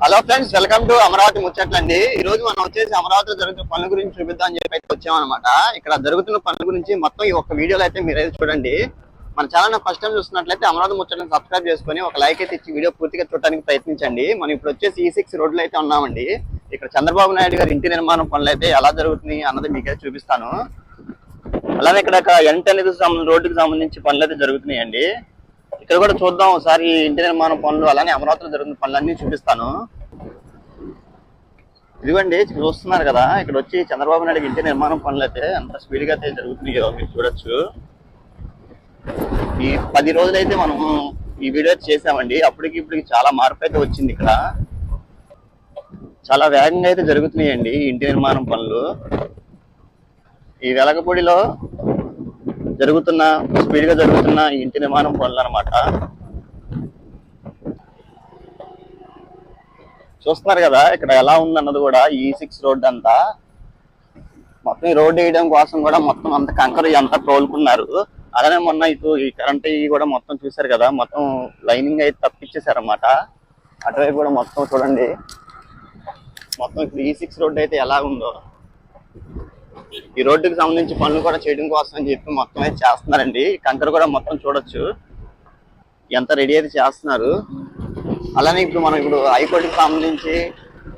Hello friends welcome to Amaravati ముచ్చట్లండి. ఈ రోజు మనం వచ్చేసి అమరావతిలో జరుగుతున్న పనుల గురించి చూపిద్దాం అని చెప్పి అయితే వచ్చామన్నమాట. ఇక్కడ జరుగుతున్న పనుల గురించి మొత్తం ఈ ఒక్క వీడియోలో అయితే మీరైతే చూడండి. మన ఛానల్ ఫస్ట్ టైం చూస్తున్నట్లయితే అమరావతి ముచ్చట్లను సబ్స్క్రైబ్ చేసుకొని ఒక లైక్ అయితే ఇచ్చి వీడియో పూర్తిగా చూడడానికి ప్రయత్నించండి. మనం ఇప్పుడు వచ్చేసి e ఈ సిక్స్ రోడ్లు అయితే ఉన్నామండి. ఇక్కడ చంద్రబాబు నాయుడు గారి ఇంటి నిర్మాణం పనులు అయితే ఎలా జరుగుతున్నాయి అన్నది మీకైతే చూపిస్తాను. అలానే ఇక్కడ ఎన్ టెన్ రోడ్డుకి సంబంధించి పనులు అయితే జరుగుతున్నాయండి. ఇక్కడ కూడా చూద్దాం ఒకసారి ఇంటి నిర్మాణం పనులు అలానే అమరావతిలో జరుగుతున్న పనులన్నీ చూపిస్తాను. ఇదిగోండి చూస్తున్నారు కదా ఇక్కడ వచ్చి చంద్రబాబు నాయుడు ఇంటి నిర్మాణం పనులు అయితే అంత స్పీడ్గా అయితే జరుగుతున్నాయో మీరు చూడొచ్చు. ఈ పది రోజులైతే మనం ఈ వీడియో చేసామండి. అప్పటికి ఇప్పటికి చాలా మార్పు అయితే వచ్చింది ఇక్కడ. చాలా వేగంగా అయితే జరుగుతున్నాయండి ఇంటి నిర్మాణం పనులు. ఈ వెలగపూడిలో జరుగుతున్న స్పీడ్గా జరుగుతున్న ఇంటి నిర్మాణం పనులు అనమాట చూస్తున్నారు కదా ఇక్కడ ఎలా ఉందన్నది కూడా ఈ e సిక్స్ రోడ్ అంతా. మొత్తం ఈ రోడ్ వేయడం కోసం కూడా మొత్తం అంత కంకర అంతా తోలుకున్నారు. అలానే మొన్న ఇటు ఈ కరెంట్ ఇవి కూడా మొత్తం చూసారు కదా మొత్తం లైనింగ్ అయితే తప్పించేశారు అనమాట అటువైపు కూడా మొత్తం చూడండి. మొత్తం ఇప్పుడు e ఈ సిక్స్ రోడ్ అయితే ఎలా ఉందో. ఈ రోడ్డుకి సంబంధించి పనులు కూడా చేయడం కోసం అని చెప్పి మొత్తం అయితే చేస్తున్నారండి. కంకర కూడా మొత్తం చూడొచ్చు. ఎంత రెడీ అయితే చేస్తున్నారు. అలానే ఇప్పుడు మనం ఇప్పుడు హైకోర్టుకి సంబంధించి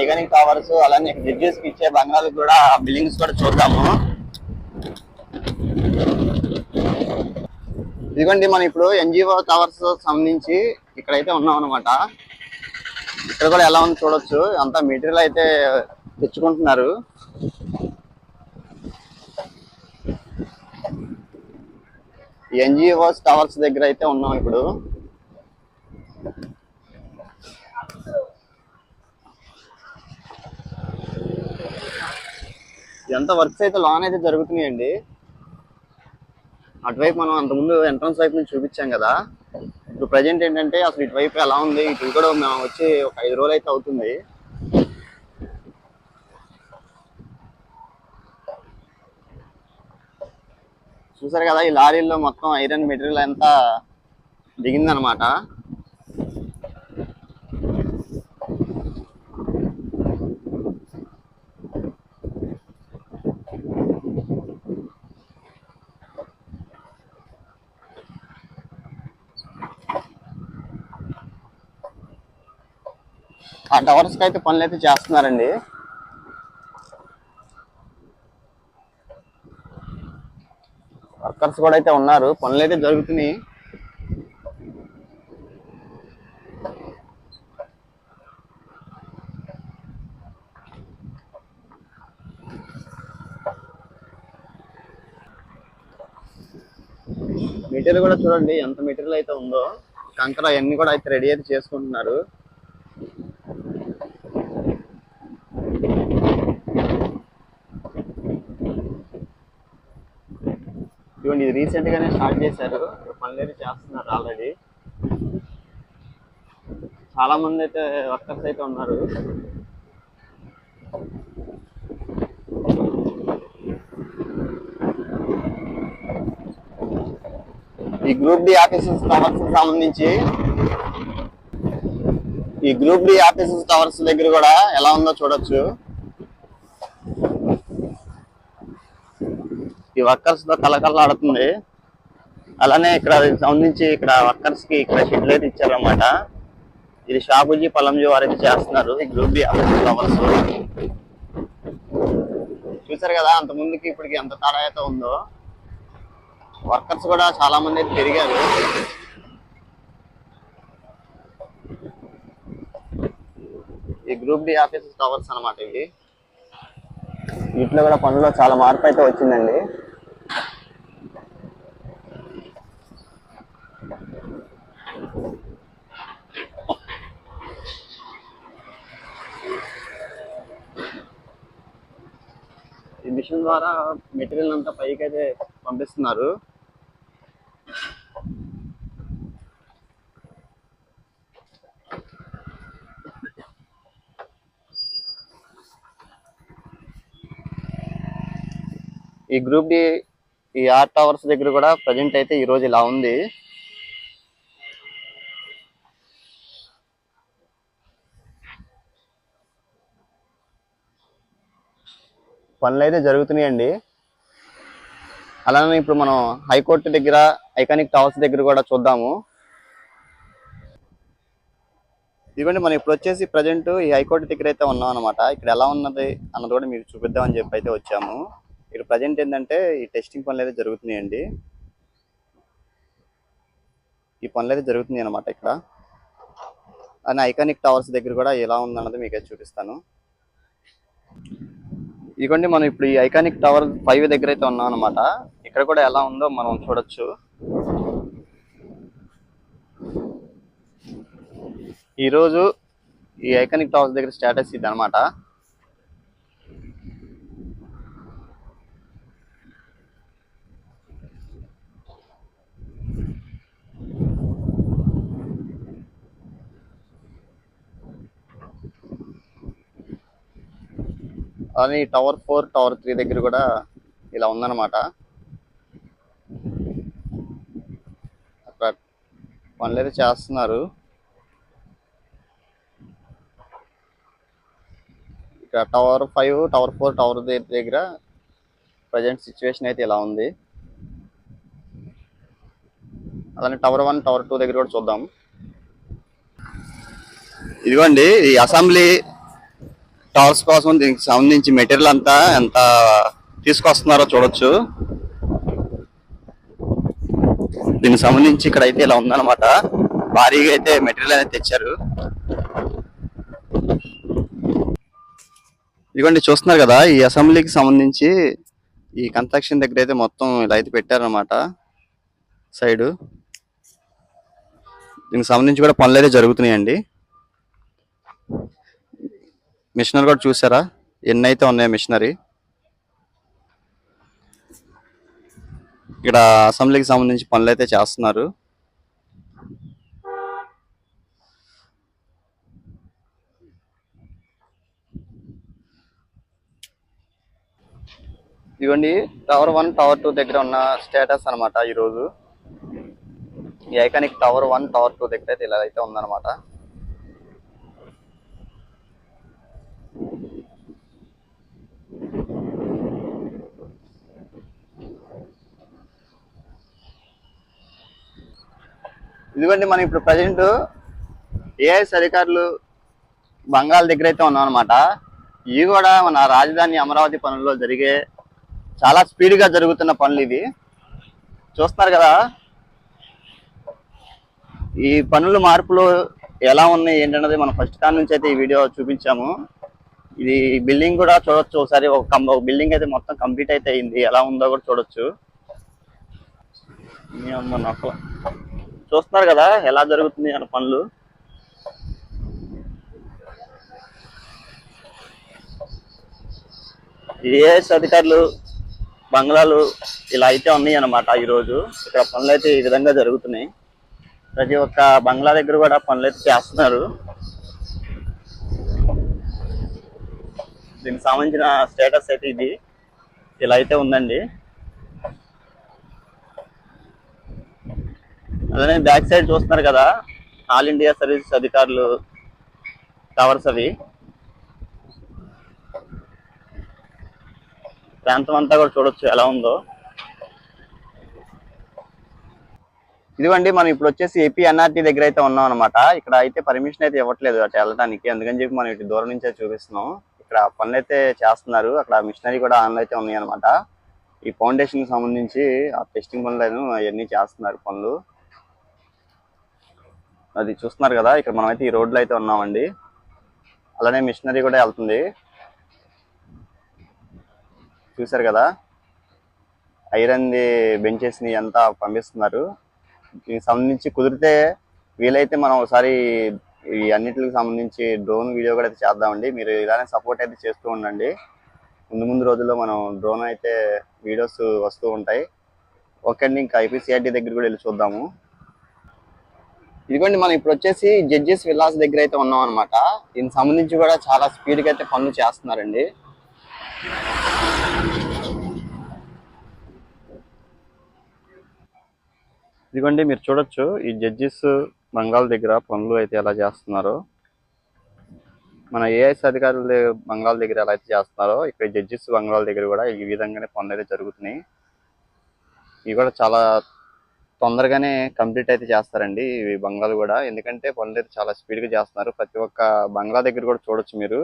ఐకానిక్ టవర్స్ అలానే జడ్జెస్కి ఇచ్చే బంగాళాలకు కూడా బిల్డింగ్స్ కూడా చూద్దాము. ఇదిగోండి మనం ఇప్పుడు ఎన్జిఓ టవర్స్ సంబంధించి ఇక్కడైతే ఉన్నాం అనమాట ఇక్కడ కూడా ఎలా ఉంది చూడొచ్చు. అంతా మెటీరియల్ అయితే తెచ్చుకుంటున్నారు. ఎన్జిఓస్ టవర్స్ దగ్గర అయితే ఉన్నాం ఇప్పుడు. ఎంత వర్క్స్ అయితే లాన్ అయితే జరుగుతున్నాయండి? అటువైపు మనం అంతకుముందు ఎంట్రన్స్ వైపు నుంచి చూపించాం కదా. ఇప్పుడు ప్రజెంట్ ఏంటంటే అసలు ఇటువైపు ఎలా ఉంది? ఇటు కూడా మేము వచ్చి ఒక ఐదు రోజులు అయితే అవుతుంది. చూసారు కదా ఈ లారీల్లో మొత్తం ఐరన్ మెటీరియల్ అంతా దిగిందనమాట. ఆ టవర్స్కి అయితే పనులు అయితే చేస్తున్నారండి. వర్కర్స్ కూడా అయితే ఉన్నారు. పనులు అయితే జరుగుతున్నాయి. మెటీరియల్ కూడా చూడండి ఎంత మెటీరియల్ అయితే ఉందో. కంకర అవన్నీ కూడా అయితే రెడీ అయితే చేసుకుంటున్నారు. ఇదిగోండి ఇది రీసెంట్ గానే స్టార్ట్ చేశారు. పనులు చేస్తున్నారు ఆల్రెడీ చాలా మంది అయితే వర్కర్స్ అయితే ఉన్నారు. ఈ గ్రూప్ డి ఆఫీసెస్ టవర్స్ సంబంధించి ఈ గ్రూప్ డి ఆఫీసెస్ టవర్స్ దగ్గర కూడా ఎలా ఉందో చూడొచ్చు. ఈ వర్కర్స్తో కలకలాడుతుంది అలానే ఇక్కడ సంబంధించి ఇక్కడ వర్కర్స్కి ఇక్కడ షెడ్లు అయితే ఇచ్చారనమాట ఇది షాపుజీ పలంజీ వారు అయితే చేస్తున్నారు. ఈ గ్రూప్ బి ఆఫీస్ టవర్స్ చూసారు కదా అంత ముందుకి ఇప్పటికి ఎంత తేడా అయితే ఉందో. వర్కర్స్ కూడా చాలా మంది అయితే పెరిగారు. ఈ గ్రూప్ డి ఆఫీస్ టవర్స్ అన్నమాట ఇవి. వీటిలో కూడా పనుల్లో చాలా మార్పు అయితే వచ్చిందండి. ఈ మిషన్ ద్వారా మెటీరియల్ అంతా పైకి అయితే పంపిస్తున్నారు. ఈ group D E R towers దగ్గర కూడా ప్రజెంట్ అయితే ఈ రోజు ఇలా ఉంది. పనులు అయితే జరుగుతున్నాయండి. అలానే ఇప్పుడు మనం హైకోర్టు దగ్గర ఐకానిక్ టవర్స్ దగ్గర కూడా చూద్దాము. ఇదిగోండి మనం ఇప్పుడు వచ్చేసి ప్రజెంట్ ఈ హైకోర్టు దగ్గర అయితే ఉన్నాం అనమాట ఇక్కడ ఎలా ఉన్నది అన్నది కూడా మీకు చూపిద్దామని చెప్పి అయితే వచ్చాము. ఇక్కడ ప్రజెంట్ ఏంటంటే ఈ టెస్టింగ్ పనులు అయితే జరుగుతున్నాయండి. ఈ పనులు అయితే జరుగుతున్నాయి అనమాట ఇక్కడ. అని ఐకానిక్ టవర్స్ దగ్గర కూడా ఎలా ఉందన్నది మీకు అయితే చూపిస్తాను. ఇదిగోండి మనం ఇప్పుడు ఈ ఐకానిక్ టవర్ ఫైవ్ దగ్గర అయితే ఉన్నాం అనమాట ఇక్కడ కూడా ఎలా ఉందో మనం చూడొచ్చు. ఈరోజు ఈ ఐకానిక్ టవర్స్ దగ్గర స్టేటస్ ఇది అనమాట కానీ టవర్ ఫోర్ టవర్ త్రీ దగ్గర కూడా ఇలా ఉందన్నమాట. అక్కడ పనులు చేస్తున్నారు. ఇక్కడ tower five tower four tower దగ్గర ప్రజెంట్ సిచ్యువేషన్ అయితే ఇలా ఉంది. అలానే టవర్ వన్ టవర్ టూ దగ్గర కూడా చూద్దాం. ఇదిగోండి ఈ అసెంబ్లీ టాల్స్ కోసం దీనికి సంబంధించి మెటీరియల్ అంతా ఎంత తీసుకొస్తున్నారో చూడొచ్చు. దీనికి సంబంధించి ఇక్కడ అయితే ఇలా ఉందన్నమాట. భారీగా అయితే మెటీరియల్ అనేది తెచ్చారు. ఇదిగోండి చూస్తున్నారు కదా ఈ అసెంబ్లీకి సంబంధించి ఈ కన్స్ట్రక్షన్ దగ్గర అయితే మొత్తం ఇలా అయితే పెట్టారనమాట సైడ్. దీనికి సంబంధించి కూడా పనులు అయితే జరుగుతున్నాయండి. మిషనరీ కూడా చూసారా? ఎన్ని అయితే ఉన్నాయో మిషనరీ. ఇక్కడ అసెంబ్లీకి సంబంధించి పనులు అయితే చేస్తున్నారు. ఇవ్వండి టవర్ వన్ టవర్ టూ దగ్గర ఉన్న స్టేటస్ అనమాట ఈరోజు. ఈ iconic tower one tower two దగ్గర అయితే ఇలా అయితే ఉందన్నమాట. ఇదిగోండి మనం ఇప్పుడు ప్రజెంట్ ఏఎస్ అధికారులు బంగాళ దగ్గర అయితే ఉన్నాం అనమాట ఇవి కూడా మన రాజధాని అమరావతి పనుల్లో జరిగే చాలా స్పీడ్గా జరుగుతున్న పనులు ఇవి. చూస్తున్నారు కదా? ఈ పనుల మార్పులు ఎలా ఉన్నాయి ఏంటన్నది మనం ఫస్ట్ కాడ నుంచి అయితే ఈ వీడియో చూపించాము. ఇది బిల్డింగ్ కూడా చూడొచ్చు. ఒకసారి ఒక బిల్డింగ్ అయితే మొత్తం కంప్లీట్ అయితే అయింది. ఎలా ఉందో కూడా చూడొచ్చు. మీ చూస్తున్నారు కదా ఎలా జరుగుతుంది అన్న పనులు? ఏఎస్ అధికారులు బంగ్లాలు ఇలా అయితే ఉన్నాయి అన్నమాట ఈరోజు. ఇక్కడ పనులు అయితే ఈ విధంగా జరుగుతున్నాయి. ప్రతి ఒక్క బంగ్లా దగ్గర కూడా పనులు అయితే చేస్తున్నారు. దీనికి సంబంధించిన స్టేటస్ అయితే ఇది. ఇలా అయితే ఉందండి. అలానే బ్యాక్ సైడ్ చూస్తున్నారు కదా ఆల్ ఇండియా సర్వీసెస్ అధికారులు టవర్స్ అవి. ప్రాంతం అంతా కూడా చూడొచ్చు ఎలా ఉందో. ఇదిగోండి మనం ఇప్పుడు వచ్చేసి ఏపీ ఎన్ఆర్టీ దగ్గర అయితే ఉన్నాం అనమాట ఇక్కడ అయితే పర్మిషన్ అయితే ఇవ్వట్లేదు అటు వెళ్ళడానికి. అందుకని చెప్పి మనం ఇటు దూరం నుంచే చూపిస్తున్నాం. ఇక్కడ పనులు అయితే చేస్తున్నారు. అక్కడ మిషనరీ కూడా ఆన్లో అయితే ఉన్నాయి అనమాట ఈ ఫౌండేషన్కి సంబంధించి ఆ టెస్టింగ్ పనులను అవన్నీ చేస్తున్నారు పనులు. అది చూస్తున్నారు కదా ఇక్కడ మనం అయితే ఈ రోడ్లో అయితే ఉన్నామండి. అలానే మిషనరీ కూడా వెళ్తుంది. చూసారు కదా? ఐరన్ది ది బెంచెస్ని అంతా పంపిస్తున్నారు. దీనికి సంబంధించి కుదిరితే వీలైతే మనం ఒకసారి ఈ అన్నిటికి సంబంధించి డ్రోన్ వీడియో కూడా అయితే చేద్దామండి. మీరు ఇలానే సపోర్ట్ అయితే చేస్తూ ఉండండి. ముందు ముందు రోజుల్లో మనం డ్రోన్ అయితే వీడియోస్ వస్తూ ఉంటాయి. ఓకే అండి ఇంకా ఐపీసీఆర్టీ దగ్గర కూడా వెళ్ళి చూద్దాము. ఇదిగోండి మనం ఇప్పుడు వచ్చేసి జడ్జెస్ విల్లాస్ దగ్గర అయితే ఉన్నాం అనమాట దీనికి సంబంధించి కూడా చాలా స్పీడ్గా అయితే పనులు చేస్తున్నారండి. ఇదిగోండి మీరు చూడొచ్చు ఈ జడ్జెస్ బంగాల్ దగ్గర పనులు అయితే ఎలా చేస్తున్నారో. మన ఏఐఎస్ అధికారులు దగ్గర- దగ్గర ఎలా అయితే చేస్తున్నారో ఇక్కడ జడ్జెస్ బంగ్లాల దగ్గర కూడా ఈ విధంగానే పనులు అయితే జరుగుతున్నాయి. ఇవి కూడా చాలా తొందరగానే కంప్లీట్ అయితే చేస్తారండి ఇవి బంగ్లాలు కూడా. ఎందుకంటే పనులు అయితే చాలా స్పీడ్గా చేస్తున్నారు. ప్రతి ఒక్క బంగ్లా దగ్గర కూడా చూడొచ్చు మీరు.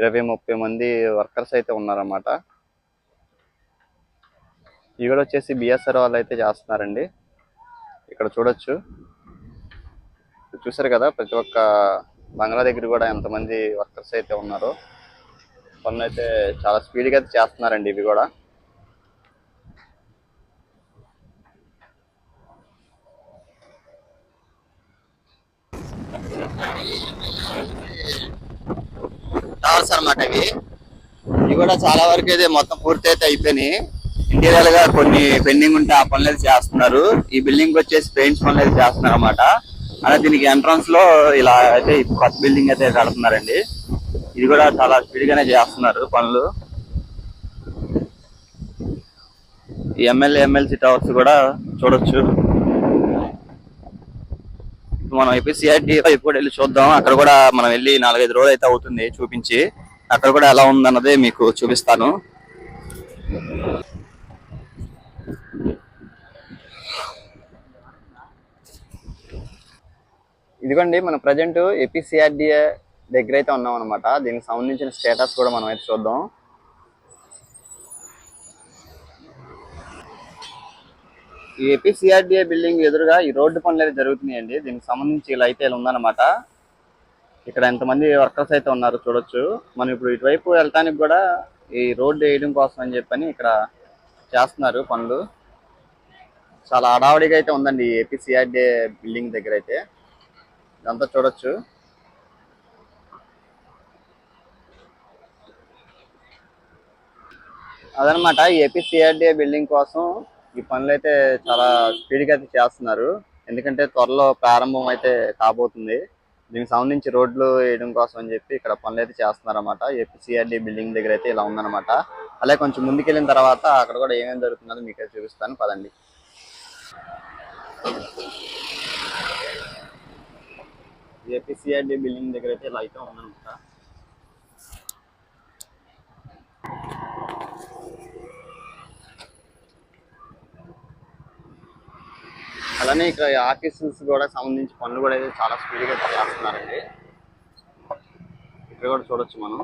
ఇరవై ముప్పై మంది వర్కర్స్ అయితే ఉన్నారన్నమాట. ఇవి కూడా వచ్చేసి బిఎస్ఆర్ వాళ్ళు అయితే చేస్తున్నారండి. ఇక్కడ చూడొచ్చు. చూసారు కదా ప్రతి ఒక్క బంగ్లా దగ్గర కూడా ఎంతమంది వర్కర్స్ అయితే ఉన్నారో. పనులు అయితే చాలా స్పీడ్గా అయితే చేస్తున్నారండి ఇవి కూడా. టవర్స్ అనమాట ఇవి. ఇవి కూడా చాలా వరకు అయితే మొత్తం పూర్తి అయితే అయిపోయినాయి. ఇంటీరియర్గా కొన్ని పెండింగ్ ఉంటే ఆ పనులు చేస్తున్నారు. ఈ బిల్డింగ్ వచ్చేసి పెయింట్స్ పనులు చేస్తున్నారు అనమాట అలా దీనికి ఎంట్రన్స్లో ఇలా అయితే కొత్త బిల్డింగ్ అయితే కడుతున్నారండి. ఇది కూడా చాలా స్పీడ్ గానే చేస్తున్నారు పనులు. ఈ ఎమ్మెల్యే ఎమ్మెల్సీ టవర్స్ కూడా చూడొచ్చు. ఇప్పుడు మనం ఇప్పుడు సిఆర్టీ కూడా వెళ్ళి చూద్దాం. అక్కడ కూడా మనం వెళ్ళి నాలుగైదు రోజులు అయితే అవుతుంది చూపించి. అక్కడ కూడా ఎలా ఉందన్నదే మీకు చూపిస్తాను. ఇదిగోండి మనం ప్రజెంట్ ఏపీసీఆర్డీఏ దగ్గర అయితే ఉన్నాం అనమాట దీనికి సంబంధించిన స్టేటస్ కూడా మనం అయితే చూద్దాం. ఏపీ సిఆర్డిఏ బిల్డింగ్ ఎదురుగా ఈ రోడ్డు పనులు అయితే జరుగుతున్నాయండి. దీనికి సంబంధించి ఇలా అయితే ఇలా ఉందన్నమాట. ఇక్కడ ఎంతమంది వర్కర్స్ అయితే ఉన్నారు చూడొచ్చు. మనం ఇప్పుడు ఇటువైపు వెళ్ళటానికి కూడా ఈ రోడ్డు వేయడం కోసం అని చెప్పని ఇక్కడ చేస్తున్నారు పనులు. చాలా అడావడిగా అయితే ఉందండి ఏపీ సిఆర్డిఏ బిల్డింగ్ దగ్గర అయితే. ఇదంతా చూడొచ్చు. అదనమాట ఏపీ సిఆర్డిఏ బిల్డింగ్ కోసం ఈ పనులు అయితే చాలా స్పీడ్గా అయితే చేస్తున్నారు. ఎందుకంటే త్వరలో ప్రారంభం అయితే కాబోతుంది. దీనికి సంబంధించి రోడ్లు వేయడం కోసం అని చెప్పి ఇక్కడ పనులు అయితే చేస్తున్నారు అనమాట ఏపీసీఆర్డీ బిల్డింగ్ దగ్గర అయితే ఇలా ఉందన్నమాట. అలాగే కొంచెం ముందుకెళ్ళిన తర్వాత అక్కడ కూడా ఏమేమి జరుగుతుందో మీకు అయితే చూపిస్తాను. పదండి. ఏపీసీఆర్డీ బిల్డింగ్ దగ్గర అయితే ఇలా అయితే ఉందన్నమాట. అలానే ఇక్కడ ఆఫీసెస్ కూడా సంబంధించి పనులు కూడా అయితే చాలా స్పీడ్గా చేస్తున్నారండి. ఇక్కడ కూడా చూడొచ్చు మనం.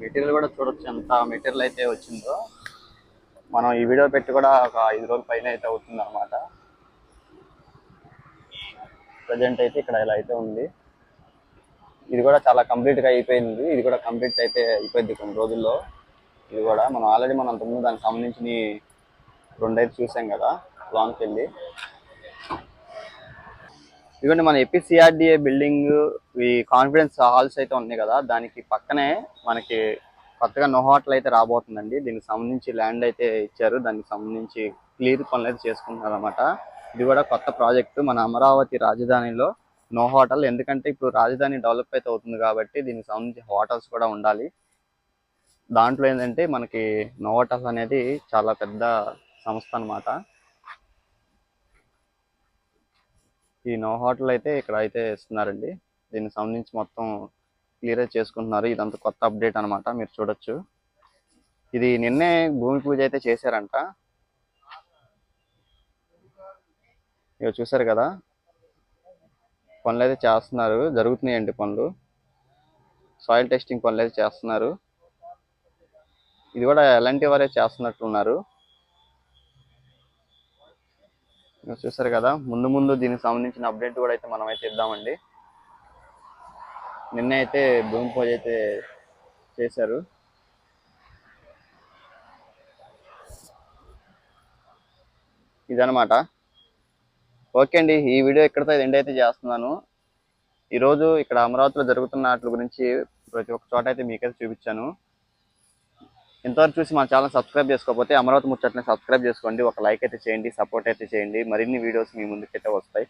మెటీరియల్ కూడా చూడొచ్చు ఎంత మెటీరియల్ అయితే వచ్చిందో. మనం ఈ వీడియో పెట్టి కూడా ఒక ఐదు రోజుల పైన అయితే అవుతుంది అనమాట ప్రజెంట్ అయితే ఇక్కడ ఇలా అయితే ఉంది. ఇది కూడా చాలా కంప్లీట్గా అయిపోయింది. ఇది కూడా కంప్లీట్ అయితే అయిపోయింది కొన్ని రోజుల్లో. ఇది కూడా మనం ఆల్రెడీ మనం అంతకుముందు దానికి సంబంధించిన రెండు అయితే చూసాం కదా లాంగ్కి వెళ్ళి. ఇదిగోండి మన ఎపిసిఆర్డిఏ బిల్డింగ్ ఈ కాన్ఫిడెన్స్ హాల్స్ అయితే ఉన్నాయి కదా దానికి పక్కనే మనకి కొత్తగా నో హోటల్ అయితే రాబోతుందండి. దీనికి సంబంధించి ల్యాండ్ అయితే ఇచ్చారు. దానికి సంబంధించి క్లియర్ పనులు అయితే చేసుకుంటున్నారు అనమాట ఇది కూడా కొత్త ప్రాజెక్టు మన అమరావతి రాజధానిలో నో హోటల్. ఎందుకంటే ఇప్పుడు రాజధాని డెవలప్ అయితే అవుతుంది కాబట్టి దీనికి సంబంధించి హోటల్స్ కూడా ఉండాలి. దాంట్లో ఏంటంటే మనకి నో హోటల్స్ అనేది చాలా పెద్ద సంస్థ అన్నమాట. ఈ నో హోటల్ అయితే ఇక్కడ అయితే ఇస్తున్నారండి. దీనికి సంబంధించి మొత్తం క్లియర్ చేసుకుంటున్నారు. ఇదంతా కొత్త అప్డేట్ అన్నమాట. మీరు చూడొచ్చు. ఇది నిన్నే భూమి పూజ అయితే చేశారంట. ఇక చూసారు కదా? పనులు అయితే చేస్తున్నారు. జరుగుతున్నాయండి పనులు. సాయిల్ టెస్టింగ్ పనులు అయితే చేస్తున్నారు. ఇది కూడా ఎలాంటి వారే చేస్తున్నట్లున్నారు చూసారు కదా ముందు ముందు దీనికి సంబంధించిన అప్డేట్ కూడా అయితే మనం అయితే ఇద్దామండి. నిన్న అయితే భూమి పూజ అయితే చేశారు. ఇదనమాట ఓకే అండి ఈ వీడియో ఇక్కడితో ఎండ్ అయితే చేస్తున్నాను. ఈరోజు ఇక్కడ అమరావతిలో జరుగుతున్న వాటి గురించి ప్రతి ఒక్క చోట అయితే మీకైతే చూపించాను. ఇంతవరకు చూసి మన ఛానల్ సబ్స్క్రైబ్ చేసుకోకపోతే అమరావతి ముచ్చట్ని సబ్స్క్రైబ్ చేసుకోండి. ఒక లైక్ అయితే చేయండి సపోర్ట్ అయితే చేయండి. మరిన్ని వీడియోస్ మీ ముందుకైతే వస్తాయి.